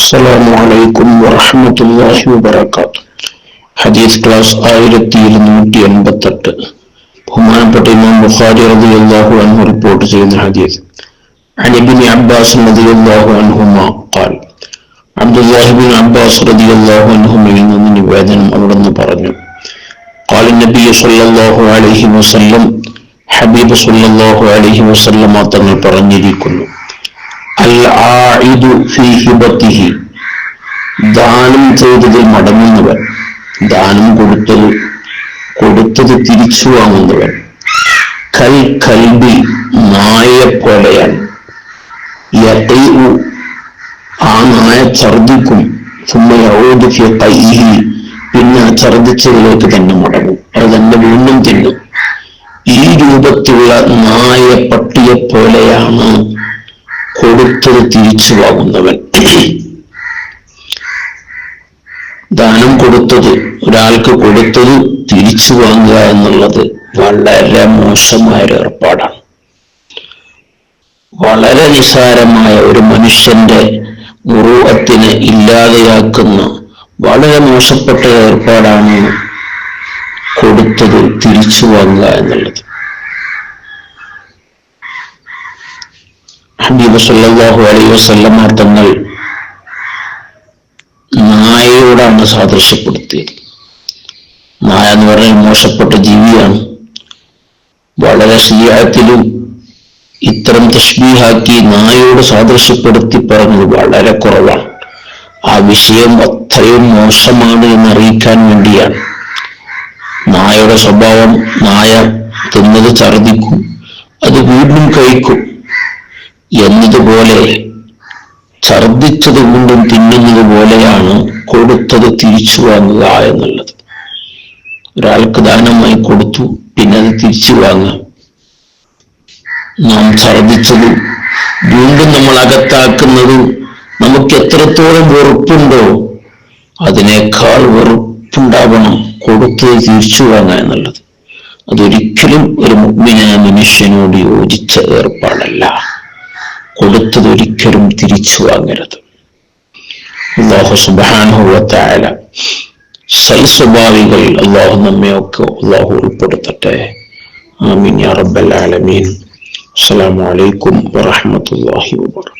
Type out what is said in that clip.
السلام عليكم ورحمة الله وبركاته ഹദീസ് ക്ലാസ് ആയിരത്തി ഇരുന്നൂറ്റി എൺപത്തി എട്ട് ബഹുമാനപ്പെട്ട ഇമാം ബുഖാരി റതി അള്ളാഹു അൻഹു റിപ്പോർട്ട് ചെയ്യുന്ന ഹദീസ് عن ابن عباس رضي الله عنهما قال عبد الله بن عباس رضي الله عنهما നിന്ന് നിവേദനം അവിടുന്ന് പറഞ്ഞു قال النبي صلى الله عليه وسلم ഹബീബ് സല്ലല്ലാഹു അലൈഹി വസല്ലമ തങ്ങൾ പറഞ്ഞിരിക്കുന്നു ദാനം ചെയ്തതിൽ മടങ്ങുന്നവൻ. ദാനം കൊടുത്തത് കൊടുത്തത് തിരിച്ചു വാങ്ങുന്നവൻ. കൽ കൽബി നായ പോലെയാണ് ആ നായ ഛർദിക്കും പിന്നെ ആ ഛർദിച്ചതിലേക്ക് തന്നെ മടങ്ങും. അത് തന്നെ വീണ്ടും തിന്നും. ഈ രൂപത്തിലുള്ള നായ പട്ടിയെ പോലെയാണ് കൊടുത്തത് തിരിച്ചു വാങ്ങുന്നവൻ. ദാനം കൊടുത്തത് ഒരാൾക്ക് കൊടുത്തത് തിരിച്ചു വാങ്ങുക എന്നുള്ളത് വളരെ മോശമായ ഒരു ഏർപ്പാടാണ്. വളരെ നിസാരമായ ഒരു മനുഷ്യന്റെ മുറുവത്തിനെ ഇല്ലാതെയാക്കുന്ന വളരെ മോശപ്പെട്ട ഏർപ്പാടാണ് കൊടുത്തത് തിരിച്ചു വാങ്ങുക എന്നുള്ളത്. ഹബീബ് സല്ലാഹു അലൈ വസല്ലമ തങ്ങൾ നായയോടാണ് സാദൃശ്യപ്പെടുത്തിയത്. നായ എന്ന് പറഞ്ഞാൽ മോശപ്പെട്ട ജീവിയാണ്. വളരെ ശീലത്തിലും ഇത്തരം തഷ്ബീഹാക്കി നായയോട് സാദൃശ്യപ്പെടുത്തി പറഞ്ഞത് വളരെ കുറവാണ്. ആ വിഷയം അത്രയും മോശമാണ് എന്ന് അറിയിക്കാൻ വേണ്ടിയാണ്. നായയുടെ സ്വഭാവം നായ തിന്നത് ഛർദിക്കും അത് വീണ്ടും കഴിക്കും. എന്നതുപോലെ ഛർദിച്ചത് കൊണ്ടും തിന്നുന്നത് പോലെയാണ് കൊടുത്തത് തിരിച്ചു വാങ്ങുക എന്നുള്ളത്. ഒരാൾക്ക് ദാനമായി കൊടുത്തു പിന്നെ അത് തിരിച്ചു വാങ്ങാം നാം ഛർദിച്ചത് വീണ്ടും നമ്മൾ അകത്താക്കുന്നത് നമുക്ക് എത്രത്തോളം വെറുപ്പുണ്ടോ അതിനേക്കാൾ വെറുപ്പുണ്ടാവണം കൊടുത്തത് തിരിച്ചു വാങ്ങുക എന്നുള്ളത്. അതൊരിക്കലും ഒരു മുഗ്മിനായ മനുഷ്യനോട് യോജിച്ച ഏർപ്പാടല്ല. കൊടുത്തത് ഒരിക്കലും തിരിച്ചു വാങ്ങരുത്. അള്ളാഹു സുബാനുഭവത്തായ സൽസ്വഭാവികൾ അള്ളാഹു നമ്മയൊക്കെ അള്ളാഹു ഉൾപ്പെടുത്തട്ടെ. ആമീൻ യാ റബ്ബൽ ആലമീൻ. അസ്സലാമു അലൈക്കും വറഹ്മത്തുള്ളാഹി വബറകാതുഹു